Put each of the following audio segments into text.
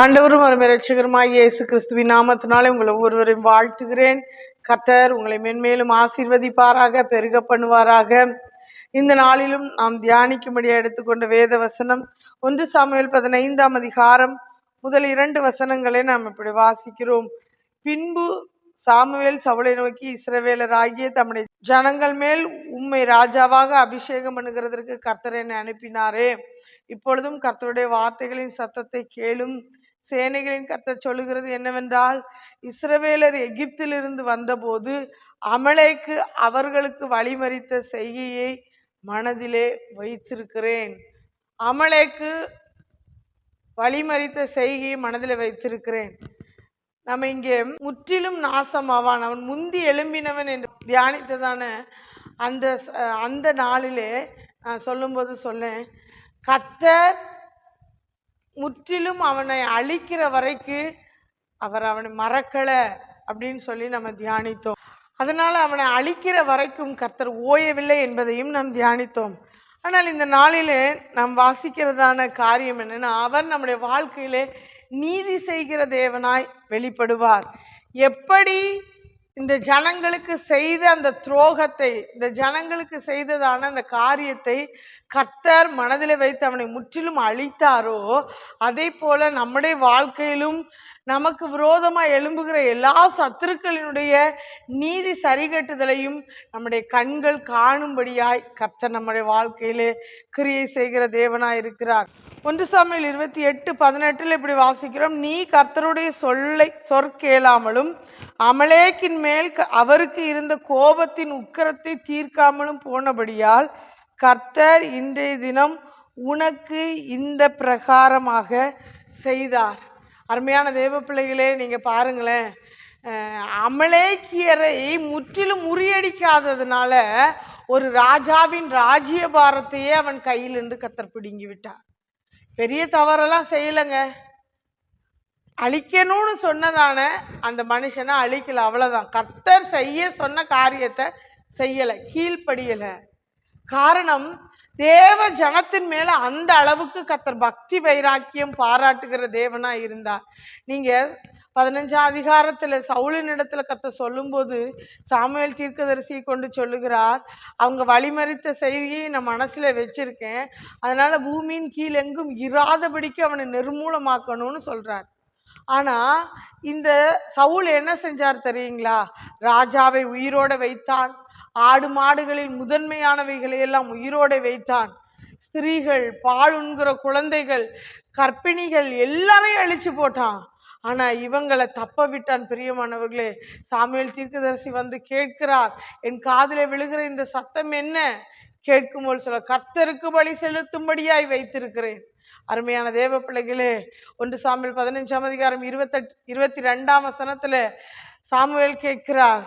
ஆண்டவரும் வரும் ரட்சகருமாய் இயேசு கிறிஸ்துவின் நாமத்தினாலே உங்களை ஒவ்வொருவரையும் வாழ்த்துகிறேன். கர்த்தர் உங்களை மென்மேலும் ஆசீர்வதிப்பாராக பெருக பண்ணுவாராக. இந்த நாளிலும் நாம் தியானிக்கும்படியாக எடுத்துக்கொண்ட வேத வசனம் ஒன்று சாமுவேல் பதினைந்தாம் அதிகாரம் முதல் இரண்டு வசனங்களை நாம் இப்படி வாசிக்கிறோம். பின்பு சாமுவேல் சவுளை நோக்கி இஸ்ரவேலராகிய தம்முடைய ஜனங்கள் மேல் உம்மை ராஜாவாக அபிஷேகம் பண்ணுகிறதற்கு கர்த்தர் என்னை அனுப்பினாரே. இப்பொழுதும் கர்த்தருடைய வார்த்தைகளின் சத்தத்தை கேளும். சேனைகளின் கத்தர் சொல்லுகிறது என்னவென்றால் இஸ்ரவேலர் எகிப்திலிருந்து வந்தபோது அமலைக்கு அவர்களுக்கு வழிமறித்த செய்கையை மனதிலே வைத்திருக்கிறேன். அமலைக்கு வழிமறித்த செய்கையை மனதில் வைத்திருக்கிறேன். நம்ம இங்கே முற்றிலும் நாசமாவான். அவன் முந்தி எழும்பினவன் என்று தியானித்ததான அந்த அந்த நாளிலே நான் சொல்லும்போது சொல்லேன் கத்தர் முற்றிலும் அவனை அழிக்கிற வரைக்கு அவர் அவனை மறக்கலை அப்படின்னு சொல்லி நம்ம தியானித்தோம். அதனால் அவனை அழிக்கிற வரைக்கும் கர்த்தர் ஓயவில்லை என்பதையும் நாம் தியானித்தோம். ஆனால் இந்த நாளிலே நாம் வாசிக்கிறதான காரியம் என்னென்னா அவர் நம்முடைய வாழ்க்கையிலே நீதி செய்கிற தேவனாய் வெளிப்படுவார். எப்படி இந்த ஜனங்களுக்கு செய்த அந்த துரோகத்தை இந்த ஜனங்களுக்கு செய்ததான அந்த காரியத்தை கர்த்தர் மனதில் வைத்து அவனை முற்றிலும் அழித்தாரோ அதே போல நம்முடைய வாழ்க்கையிலும் நமக்கு விரோதமாக எழும்புகிற எல்லா சத்துருக்களினுடைய நீதி சரிகட்டுதலையும் நம்முடைய கண்கள் காணும்படியாய் கர்த்தர் நம்முடைய வாழ்க்கையிலே கிரியை செய்கிற தேவனாய் இருக்கிறார். ஒன்று சாமியில் இருபத்தி எட்டு பதினெட்டில் இப்படி வாசிக்கிறோம். நீ கர்த்தருடைய சொல்லை சொற்கேளாமலும் அமலேக்கின் மேல் அவருக்கு இருந்த கோபத்தின் உக்கிரத்தை தீர்க்காமலும் போனபடியால் கர்த்தர் இன்றைய தினம் உனக்கு இந்த பிரகாரமாக செய்தார். அருமையான தேவ பிள்ளைகளே நீங்கள் பாருங்களேன். அமலேக்கியரை முற்றிலும் முறியடிக்காததுனால ஒரு ராஜாவின் ராஜ்யபாரத்தையே அவன் கையிலிருந்து கத்தர் பிடுங்கி விட்டார் பெரிய தவறெல்லாம் செய்யலைங்க. அழிக்கணும்னு சொன்னதான அந்த மனுஷனை அழிக்கல. அவ்வளோதான் கர்த்தர் செய்ய சொன்ன காரியத்தை செய்யலை. கீழ்ப்படியலை. காரணம் தேவ ஜனத்தின் மேலே அந்த அளவுக்கு கர்த்தர் பக்தி வைராக்கியம் பாராட்டுகிற தேவனாக இருந்தார் நீங்கள் பதினஞ்சாம் அதிகாரத்தில் சவுளின் இடத்துல கத்த சொல்லும்போது சாமுவேல் தீர்க்கதரிசி கொண்டு சொல்லுகிறார் அவங்க வழிமறித்த செய்தியை நான் மனசில் வச்சுருக்கேன். அதனால் பூமியின் கீழ் எங்கும் இராதபடிக்கு அவனை நிர்மூலமாக்கணும்னு சொல்கிறார் ஆனா இந்த சவுல் என்ன செஞ்சார் தெரியுங்களா? ராஜாவை உயிரோட வைத்தான். ஆடு மாடுகளில் முதன்மையானவைகளை எல்லாம் உயிரோட வைத்தான். ஸ்திரீகள் பால் உண்கிற குழந்தைகள் கற்பிணிகள் எல்லாமே அழிச்சு போட்டான். ஆனால் இவங்களை தப்ப விட்டான் பிரியமானவர்களே. சாமியல் தீர்க்கதரிசி வந்து கேட்கிறார் என் காதில் விழுகிற இந்த சத்தம் என்ன? கேட்கும்போது சொல்ல கர்த்தருக்கு பலி செலுத்தும்படியாய் வைத்திருக்கிறேன். அருமையான தேவ பிள்ளைகளே ஒன்று சாமியில் பதினஞ்சாம் அதிகாரம் இருபத்தெட்டு இருபத்தி ரெண்டாம் வசனத்தில் சாமுவேல் கேட்கிறார்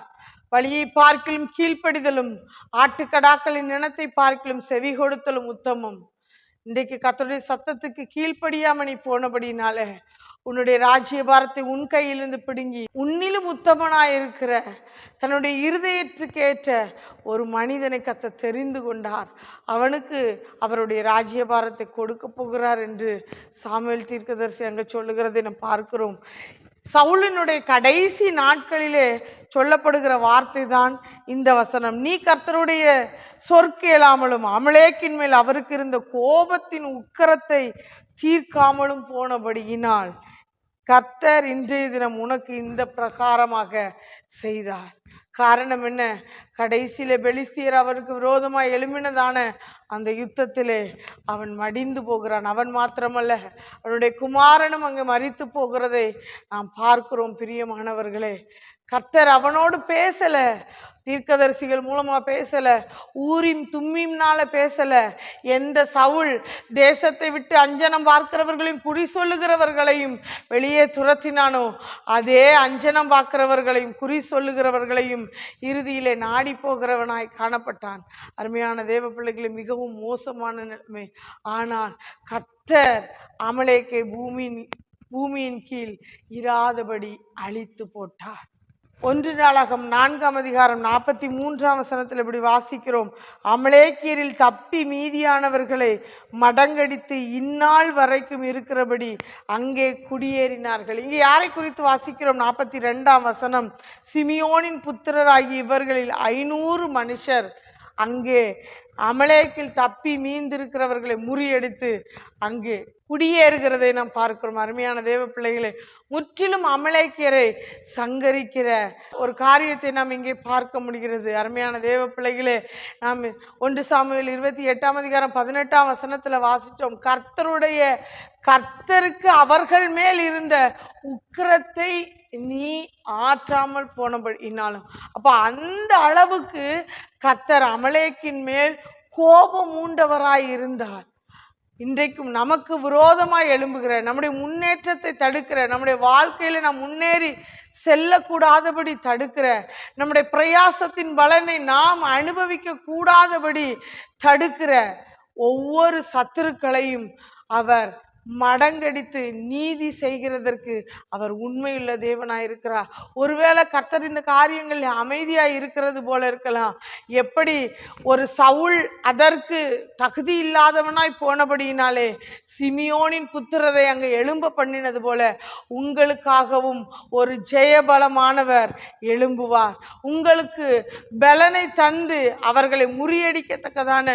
வழியை பார்க்கலும் கீழ்ப்படிதலும் ஆட்டுக்கடாக்களின் இனத்தை பார்க்கலும் செவி கொடுத்தலும் உத்தமம். இன்றைக்கு கத்தருடைய சத்தத்துக்கு கீழ்ப்படியாம நீ போனபடினால உன்னுடைய ராஜ்யபாரத்தை உன் கையிலிருந்து பிடுங்கி உன்னிலும் உத்தமனாயிருக்கிற தன்னுடைய இருதயத்துக்கேற்ற ஒரு மனிதனை கத்த தெரிந்து கொண்டார். அவனுக்கு அவருடைய ராஜ்யபாரத்தை கொடுக்க போகிறார் என்று சாமுவேல் தீர்க்கதரிசி அங்கே சொல்லுகிறதை நாம் பார்க்கிறோம். சவுலினுடைய கடைசி நாட்களிலே சொல்லப்படுகிற வார்த்தை தான் இந்த வசனம். நீ கர்த்தருடைய சொற்கேளாமலும் அமலேக்கின் மேல் அவருக்கு இருந்த கோபத்தின் உக்கரத்தை தீர்க்காமலும் போனபடியினால் கர்த்தர் இன்றைய தினம் உனக்கு இந்த பிரகாரமாக செய்தார். காரணம் என்ன? கடைசியில் பெலிஸ்தியர் அவருக்கு விரோதமாக எழுமினதான அந்த யுத்தத்திலே அவன் மடிந்து போகிறான். அவன் மாத்திரமல்ல அவனுடைய குமாரனும் அங்கே மறித்து போகிறதை நாம் பார்க்கிறோம் பிரியமானவர்களே. கர்த்தர் அவனோடு பேசலை தீர்க்கதரிசிகள் மூலமாக பேசலை ஊரின் தும்மிம்னால பேசலை. எந்த சவுல் தேசத்தை விட்டு அஞ்சனம் பார்க்கிறவர்களையும் குறி சொல்லுகிறவர்களையும் வெளியே துரத்தினானோ அதே அஞ்சனம் பார்க்கிறவர்களையும் குறி சொல்லுகிறவர்களையும் இறுதியிலே நாடி போகிறவனாய் காணப்பட்டான். அருமையான தேவ பிள்ளைகளை மிகவும் மோசமான நிலைமை. ஆனால் கர்த்தர் அமலேக்கை பூமியின் பூமியின் கீழ் இராதபடி அழித்து போட்டார். ஒன்று நாளாகம் நான்காம் அதிகாரம் நாற்பத்தி மூன்றாம் வசனத்தில் இப்படி வாசிக்கிறோம். அமலேக்கியரில் தப்பி மீதியானவர்களை மடங்கடித்து இந்நாள் வரைக்கும் இருக்கிறபடி அங்கே குடியேறினார்கள். இங்கே யாரை குறித்து வாசிக்கிறோம்? நாற்பத்தி ரெண்டாம் வசனம். சிமியோனின் புத்திரராகி இவர்களில் ஐநூறு மனுஷர் அங்கே அமலேக்கில் தப்பி மீந்திருக்கிறவர்களை முறியடித்து அங்கே குடியேறுகிறதை நாம் பார்க்கிறோம். அருமையான தேவ பிள்ளைகளை முற்றிலும் அமலேக்கியரை சங்கரிக்கிற ஒரு காரியத்தை நாம் இங்கே பார்க்க முடிகிறது. அருமையான தேவ பிள்ளைகளே நாம் ஒன்று சாமியில் இருபத்தி எட்டாம் அதிகாரம் பதினெட்டாம் வசனத்தில் வாசித்தோம் கர்த்தருடைய கர்த்தருக்கு அவர்கள் மேல் இருந்த உக்கிரத்தை நீ ஆற்றாமல் போனபடி இன்னாலும். அப்போ அந்த அளவுக்கு கர்த்தர் அமலேக்கின் மேல் கோபம் மூண்டவராய் இருந்தார். இன்றைக்கும் நமக்கு விரோதமாய் எழும்புகிற நம்முடைய முன்னேற்றத்தை தடுக்கிற நம்முடைய வாழ்க்கையில நாம் முன்னேறி செல்லக்கூடாதபடி தடுக்கிற நம்முடைய பிரயாசத்தின் பலனை நாம் அனுபவிக்க கூடாதபடி தடுக்கிற ஒவ்வொரு சத்துருக்களையும் அவர் மடங்கடித்து நீதி செய்கிறதற்கு அவர் உண்மையுள்ள தேவனாயிருக்கிறார். ஒருவேளை கர்த்தர் இந்த காரியங்களில் அமைதியாக இருக்கிறது போல இருக்கலாம். எப்படி ஒரு சவுல் அதற்கு தகுதி இல்லாதவனாய் போனபடியினாலே சிமியோனின் புத்திரரை அங்கே எழும்ப பண்ணினது போல உங்களுக்காகவும் ஒரு ஜெயபலமானவர் எழும்புவார். உங்களுக்கு பலனை தந்து அவர்களை முறியடிக்கத்தக்கதான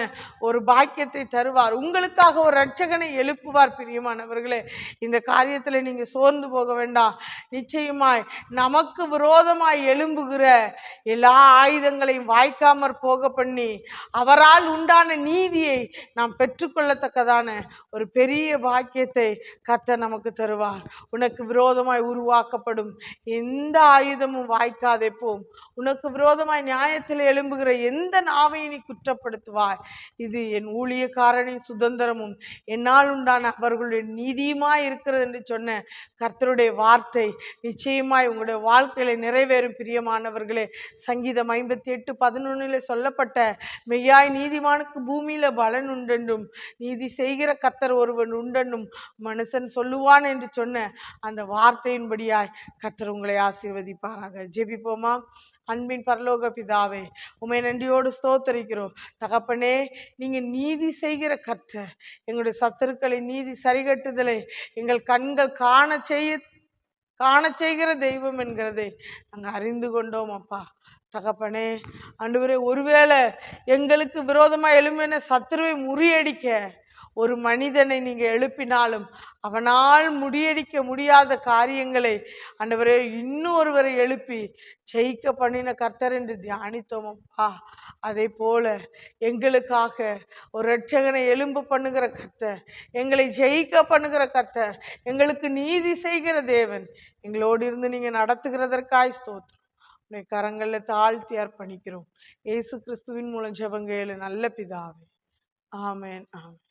ஒரு பாக்கியத்தை தருவார். உங்களுக்காக ஒரு ரட்சகனை எழுப்புவார் பிரியமானவர்களே இந்த காரியத்தில் நீங்கள் சோர்ந்து போக வேண்டாம். நிச்சயமாய் நமக்கு விரோதமாய் எழும்புகிற எல்லா ஆயுதங்களையும் வாய்க்காமற் போக பண்ணி அவரால் உண்டான நீதியை நாம் பெற்றுக்கொள்ளத்தக்கதான ஒரு பெரிய பாக்கியத்தை கத்த நமக்கு தருவார். உனக்கு விரோதமாய் உருவாக்கப்படும் எந்த ஆயுதமும் வாய்க்காதே போம் உனக்கு விரோதமாய் நியாயத்தில் எழும்புகிற எந்த நாவையும் நீ குற்றப்படுத்துவாய். இது என் ஊழியக்காரனின் சுதந்திரமும் என்னால் உண்டான அவர்களுடைய நீதியுமாய் இருக்கிறது என்று சொன்ன கர்த்தருடைய வார்த்தை நிச்சயமாய் உங்களுடைய வாழ்க்கையில நிறைவேறும் பிரியமானவர்களே. சங்கீதம் ஐம்பத்தி எட்டு பதினொன்னுல சொல்லப்பட்ட மெய்யாய் நீதிமானுக்கு பூமியில பலன் உண்டென்றும் நீதி செய்கிற கர்த்தர் ஒருவன் உண்டென்றும் மனுஷன் சொல்லுவான் என்று சொன்ன அந்த வார்த்தையின்படியாய் கர்த்தர் உங்களை ஆசீர்வதிப்பாராக. ஜெபிப்போமா? அன்பின் பரலோக பிதாவே உமை நன்றியோடு ஸ்தோத்தரிக்கிறோம். தகப்பனே நீங்கள் நீதி செய்கிற கற்ற எங்களுடைய சத்துருக்களை நீதி சரிகட்டுதலை எங்கள் கண்கள் காண செய்ய காண செய்கிற தெய்வம் என்கிறதை நாங்கள் அறிந்து கொண்டோம் அப்பா. தகப்பனே அன்று ஒருவேளை எங்களுக்கு விரோதமாக எழும்பின சத்துருவை முறியடிக்க ஒரு மனிதனை நீங்கள் எழுப்பினாலும் அவனால் முடியடிக்க முடியாத காரியங்களை அண்டவரே இன்னொருவரை எழுப்பி ஜெயிக்க பண்ணின கர்த்தர் என்று தியானித்தோமப்பா. அதே போல எங்களுக்காக ஒரு ரட்சகனை எலும்பு பண்ணுகிற கர்த்தர் எங்களை ஜெயிக்க பண்ணுகிற கர்த்தர் எங்களுக்கு நீதி செய்கிற தேவன் எங்களோடு இருந்து நீங்கள் நடத்துகிறதற்காய் ஸ்தோத்திரம். உடைய கரங்களில் தாழ்த்தி அர்ப்பணிக்கிறோம். இயேசு கிறிஸ்துவின் மூலம் ஜெபங்கேளு நல்ல பிதாவே. ஆமேன் ஆமேன்.